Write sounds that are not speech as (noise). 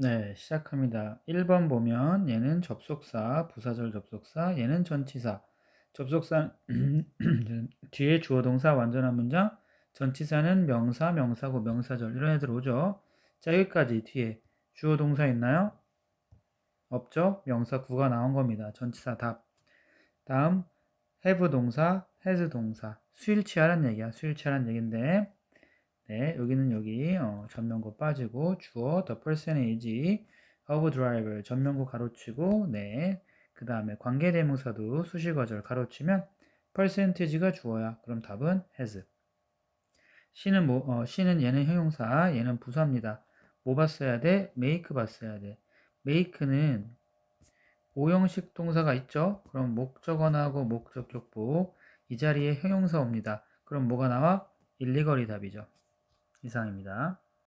네, 시작합니다. 1번 보면 얘는 접속사, 부사절 접속사, 얘는 전치사. 접속사 (clears throat) 뒤에 주어 동사 완전한 문장, 전치사는 명사, 명사고 명사절 이런 애들 오죠. 자, 여기까지 뒤에 주어 동사 있나요? 없죠? 명사 구가 나온 겁니다. 전치사 답. 다음 have 동사, has 동사. 수일치하란 얘기야. 수일치하란 얘기인데 네, 여기는 여기 어, 전면구 빠지고 주어 the percentage of driver 전면구 가로치고 네, 그 다음에 관계대명사도 수식어절 가로치면 percentage가 주어야. 그럼 답은 has. C는 뭐, 어, C는 얘는 형용사, 얘는 부사입니다. 뭐 봤어야 돼? make 봤어야 돼. make는 오형식 동사가 있죠? 그럼 목적어나하고 목적격보 이 자리에 형용사 옵니다. 그럼 뭐가 나와? 일리거리 답이죠. 이상입니다.